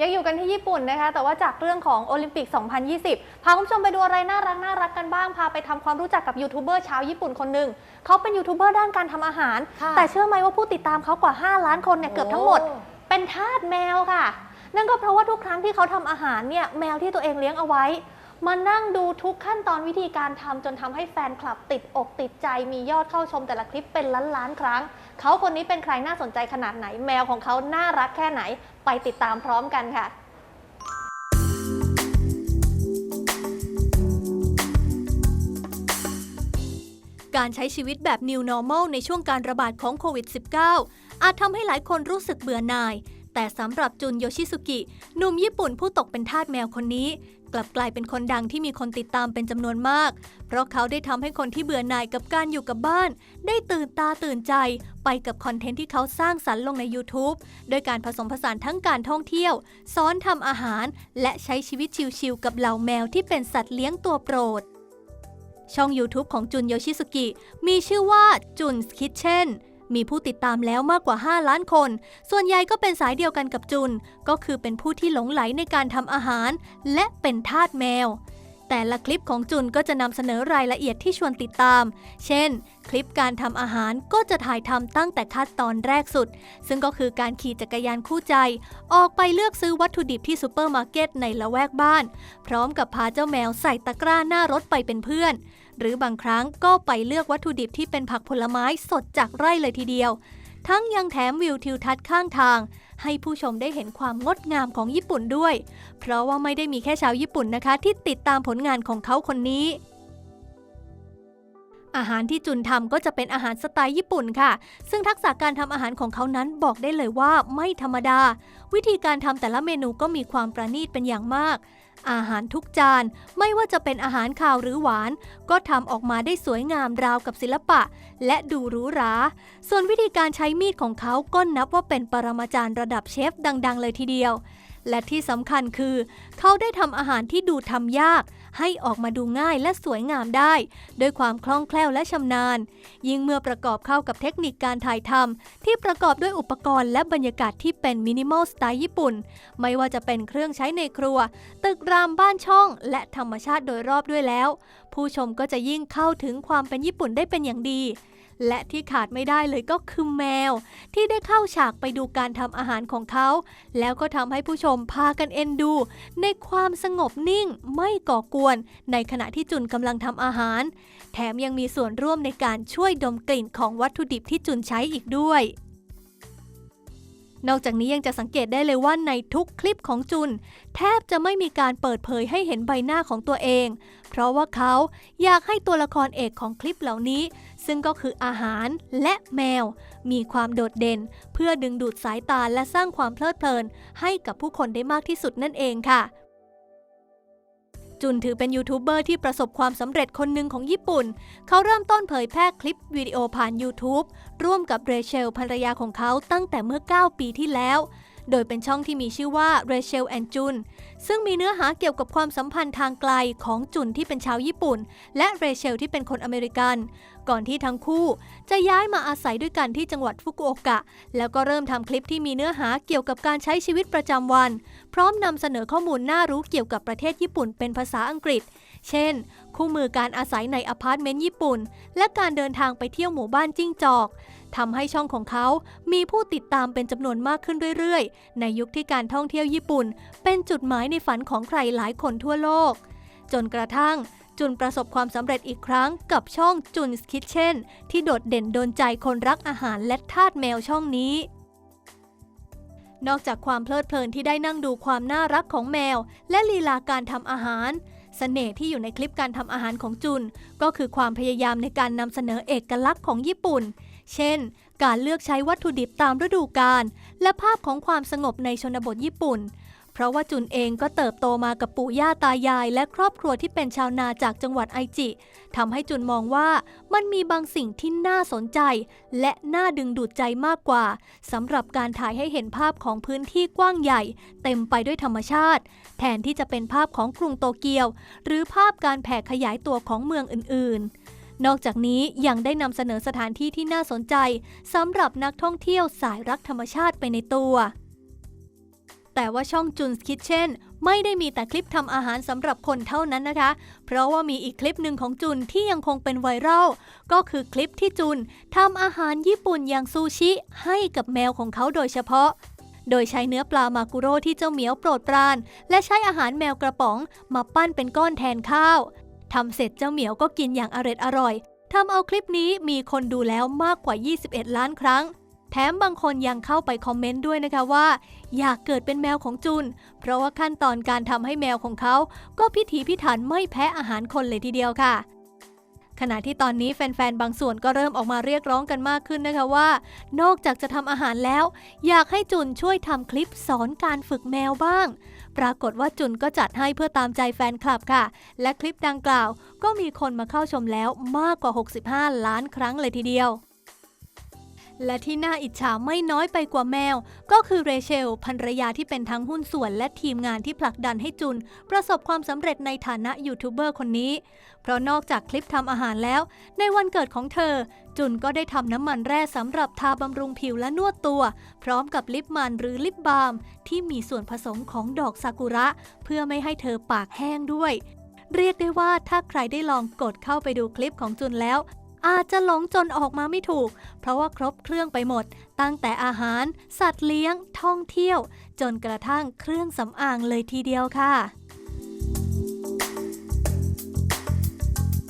ยังอยู่กันที่ญี่ปุ่นนะคะ แต่ว่าจากเรื่องของโอลิมปิก 2020 พาคุณผู้ชมไปดูอะไรน่ารักน่ารักกันบ้าง พาไปทำความรู้จักกับยูทูบเบอร์ชาวญี่ปุ่นคนหนึ่ง เขาเป็นยูทูบเบอร์ด้านการทำอาหารค่ะแต่เชื่อไหมว่าผู้ติดตามเขากว่า 5 ล้านคนเนี่ยเกือบทั้งหมดโอ้เป็นทาสแมวค่ะ นั่นก็เพราะว่าทุกครั้งที่เขาทำอาหารเนี่ยแมวที่ตัวเองเลี้ยงเอาไว้ มานั่งดูทุกขั้นตอนวิธีการทำจนทำให้แฟนคลับติดอกติดใจมียอดเข้าชมแต่ละคลิปเป็นล้านล้านๆครั้ง เขาคนนี้เป็นใครน่าสนใจขนาดไหนแมวของเขาน่ารักแค่ไหนไปติดตามพร้อมกันค่ะการใช้ชีวิตแบบ New Normal ในช่วงการระบาดของโควิด -19 อาจทำให้หลายคนรู้สึกเบื่อหน่าย แต่สำหรับจุนโยชิสุกิ หนุ่มญี่ปุ่นผู้ตกเป็นทาสแมวคนนี้ กลับกลายเป็นคนดังที่มีคนติดตามเป็นจำนวนมาก เพราะเขาได้ทำให้คนที่เบื่อหน่ายกับการอยู่กับบ้าน ได้ตื่นตาตื่นใจ ไปกับคอนเทนต์ที่เขาสร้างสรรค์ลงใน YouTube โดยการผสมผสานทั้งการท่องเที่ยว สอนทำอาหาร และใช้ชีวิตชิลๆกับเหล่าแมวที่เป็นสัตว์เลี้ยงตัวโปรดช่อง YouTube ของจุนโยชิสุกิ มีชื่อว่าจุนคิทเช่น มีผู้ติดตามแล้วมากกว่า 5 ล้านคน ส่วนใหญ่ก็เป็นสายเดียวกันกับจุน ก็คือเป็นผู้ที่หลงไหลในการทำอาหาร และเป็นทาสแมว แต่ละคลิปของจุนก็จะนำเสนอรายละเอียดที่ชวนติดตาม เช่น คลิปการทำอาหารก็จะถ่ายทำตั้งแต่ขั้นตอนแรกสุด ซึ่งก็คือการขี่จักรยานคู่ใจ ออกไปเลือกซื้อวัตถุดิบที่ซูเปอร์มาร์เก็ตในละแวกบ้าน พร้อมกับพาเจ้าแมวใส่ตะกร้าหน้ารถไปเป็นเพื่อน หรือบางครั้งก็ไปเลือกวัตถุดิบที่เป็นผักผลไม้สดจากไร่เลยทีเดียว ทั้งยังแถมวิวทิวทัศน์ข้างทาง ให้ผู้ชมได้เห็นความงดงามของญี่ปุ่นด้วย เพราะว่าไม่ได้มีแค่ชาวญี่ปุ่นนะคะ ที่ติดตามผลงานของเขาคนนี้อาหารที่จุนทำก็จะเป็นอาหารสไตล์ญี่ปุ่นค่ะ ซึ่งทักษะการทำอาหารของเขานั้นบอกได้เลยว่าไม่ธรรมดา วิธีการทำแต่ละเมนูก็มีความประณีตเป็นอย่างมาก อาหารทุกจาน ไม่ว่าจะเป็นอาหารคาวหรือหวาน ก็ทำออกมาได้สวยงามราวกับศิลปะ และดูหรูหรา ส่วนวิธีการใช้มีดของเขาก็นับว่าเป็นปรมาจารย์ระดับเชฟดัง ๆ เลยทีเดียว และที่สำคัญคือ เขาได้ทำอาหารที่ดูทำยาก ให้ออกมาดูง่ายและสวยงามได้ ด้วยความคล่องแคล่วและชำนาญ ยิ่งเมื่อประกอบเข้ากับเทคนิคการถ่ายทำที่ประกอบด้วยอุปกรณ์และบรรยากาศที่เป็นมินิมอลสไตล์ญี่ปุ่น ไม่ว่าจะเป็นเครื่องใช้ในครัว ตึกรามบ้านช่อง และธรรมชาติโดยรอบด้วยแล้ว ผู้ชมก็จะยิ่งเข้าถึงความเป็นญี่ปุ่นได้เป็นอย่างดี และที่ขาดไม่ได้เลยก็คือแมว ที่ได้เข้าฉากไปดูการทำอาหารของเขา แล้วก็ทำให้ผู้ชมพากันเอ็นดู ในความสงบนิ่งไม่ก่อกวน ในขณะที่จุนกำลังทำอาหาร แถมยังมีส่วนร่วมในการช่วยดมกลิ่นของวัตถุดิบที่จุนใช้อีกด้วย นอกจากนี้ยังจะสังเกตได้เลยว่าในทุกคลิปของจุน แทบจะไม่มีการเปิดเผยให้เห็นใบหน้าของตัวเอง เพราะว่าเขาอยากให้ตัวละครเอกของคลิปเหล่านี้ ซึ่งก็คืออาหารและแมว มีความโดดเด่น เพื่อดึงดูดสายตาและสร้างความเพลิดเพลิน ให้กับผู้คนได้มากที่สุดนั่นเองค่ะ จุนถือเป็นยูทูบเบอร์ที่ประสบความสำเร็จคนหนึ่งของญี่ปุ่น เขาเริ่มต้นเผยแพร่คลิปวิดีโอผ่าน YouTube ร่วมกับเรเชลภรรยาของเขาตั้งแต่เมื่อ 9 ปีที่แล้ว โดยเป็นช่องที่มีชื่อว่า Rachel and Jun ซึ่งมีเนื้อหาเกี่ยวกับความสัมพันธ์ทางไกลของจุนที่เป็นชาวญี่ปุ่น และเรเชลที่เป็นคนอเมริกัน ก่อนที่ทั้งคู่จะย้ายมาอาศัยด้วยกันที่จังหวัดฟุกุโอกะ แล้วก็เริ่มทำคลิปที่มีเนื้อหาเกี่ยวกับการใช้ชีวิตประจำวัน พร้อมนำเสนอข้อมูลน่ารู้เกี่ยวกับประเทศญี่ปุ่นเป็นภาษาอังกฤษ เช่น คู่มือการอาศัยในอพาร์ตเมนต์ญี่ปุ่น และการเดินทางไปเที่ยวหมู่บ้านจิ้งจอกทำให้ช่องของเขามีผู้ติดตามเป็นจำนวนมากขึ้นเรื่อยๆ ในยุคที่การท่องเที่ยวญี่ปุ่น เป็นจุดหมายในฝันของใครหลายคนทั่วโลก จนกระทั่งจุนประสบความสำเร็จอีกครั้งกับช่องจุนส์คิทเช่นที่โดดเด่นโดนใจคนรักอาหารและทาสแมวช่องนี้ นอกจากความเพลิดเพลินที่ได้นั่งดูความน่ารักของแมว และลีลาการทำอาหาร สน่ห์ที่อยู่ในคลิปการทำอาหารของจุน ก็คือความพยายามในการนำเสนอเอกลักษณ์ของญี่ปุ่น เช่น การเลือกใช้วัตถุดิบตามฤดูกาลและภาพของความสงบในชนบทญี่ปุ่น เพราะว่าจุนเองก็เติบโตมากับปู่ย่าตายาย และครอบครัวที่เป็นชาวนาจากจังหวัดไอจิทำให้จุนมองว่ามันมีบางสิ่งที่น่าสนใจ และน่าดึงดูดใจมากกว่าสำหรับการถ่ายให้เห็นภาพของพื้นที่กว้างใหญ่ เต็มไปด้วยธรรมชาติ แทนที่จะเป็นภาพของกรุงโตเกียว หรือภาพการแผ่ขยายตัวของเมืองอื่น ๆนอกจากนี้ยังได้นำเสนอสถานที่ที่น่าสนใจสำหรับนักท่องเที่ยวสายรักธรรมชาติไปในตัว แต่ว่าช่องจุนส์คิทเช่นไม่ได้มีแต่คลิปทำอาหารสำหรับคนเท่านั้นนะคะ เพราะว่ามีอีกคลิปหนึ่งของจุนที่ยังคงเป็นไวรัล ก็คือคลิปที่จุนทำอาหารญี่ปุ่นอย่างซูชิ ให้กับแมวของเขาโดยเฉพาะโดยใช้เนื้อปลามากุโร่ที่เจ้าเหมียวโปรดปราน และใช้อาหารแมวกระป๋องมาปั้นเป็นก้อนแทนข้าว ทำเสร็จเจ้าเหมียวก็กินอย่างอร็ดอร่อย ทำเอาคลิปนี้มีคนดูแล้วมากกว่า 21 ล้านครั้ง แถมบางคนยังเข้าไปคอมเมนต์ด้วยนะคะว่า อยากเกิดเป็นแมวของจุน เพราะว่าขั้นตอนการทำให้แมวของเขา ก็พิถีพิถันไม่แพ้อาหารคนเลยทีเดียวค่ะขณะที่ตอนนี้แฟน ๆ บางส่วนก็เริ่มออกมาเรียกร้องกันมากขึ้นนะคะว่า นอกจากจะทำอาหารแล้ว อยากให้จุนช่วยทำคลิปสอนการฝึกแมวบ้าง ปรากฏว่าจุนก็จัดให้เพื่อตามใจแฟนคลับค่ะ และคลิปดังกล่าว ก็มีคนมาเข้าชมแล้วมากกว่า 65 ล้านครั้งเลยทีเดียว และที่น่าอิจฉาไม่น้อยไปกว่าแมว ก็คือเรเชลภรรยาที่เป็นทั้งหุ้นส่วนและทีมงานที่ผลักดันให้จุน ประสบความสำเร็จในฐานะยูทูบเบอร์คนนี้ เพราะนอกจากคลิปทำอาหารแล้ว ในวันเกิดของเธอ จุนก็ได้ทำน้ำมันแร่สำหรับทาบำรุงผิวและนวดตัว พร้อมกับลิปมันหรือลิปบาล์มที่มีส่วนผสมของดอกซากุระ เพื่อไม่ให้เธอปากแห้งด้วย เรียกได้ว่าถ้าใครได้ลองกดเข้าไปดูคลิปของจุนแล้ว อาจจะหลงจนออกมาไม่ถูก เพราะว่าครบเครื่องไปหมด ตั้งแต่อาหาร สัตว์เลี้ยง ท่องเที่ยว จนกระทั่งเครื่องสำอางเลยทีเดียวค่ะ